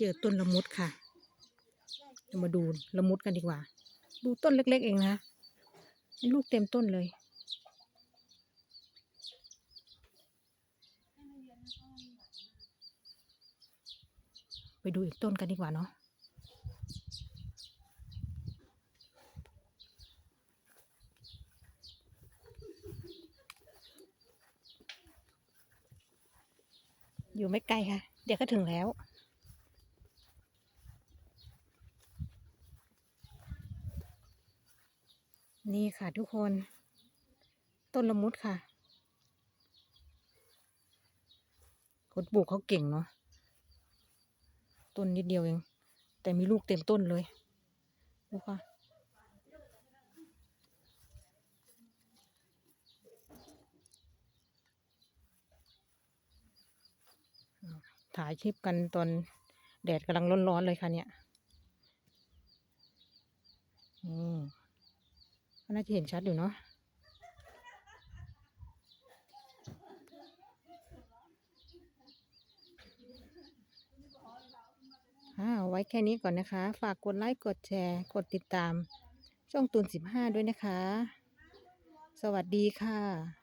เจอต้นละมุดค่ะเรามาดูละมุดกันดีกว่า ดูต้นเล็ก ๆ เองนะลูกเต็มต้นเลย ไปดูอีกต้นกันดีกว่าเนาะอยู่ไม่ไกลค่ะ เดี๋ยวก็ถึงแล้ว นี่ค่ะทุกคน ต้นละมุดค่ะคนปลูกเขาเก่งเนาะต้นนิดเดียวเอง แต่มีลูกเต็มต้นเลยดูค่ะถ่ายคลิปกันตอนแดดกำลังร้อนๆเลยค่ะเนี่ย อืม ก็น่าจะเห็นชัดอยู่เนาะอ่าเอาไว้แค่นี้ก่อนนะคะ ฝากกดไลค์กดแชร์ กดติดตาม ช่องตูนสิบห้าด้วยนะคะ สวัสดีค่ะ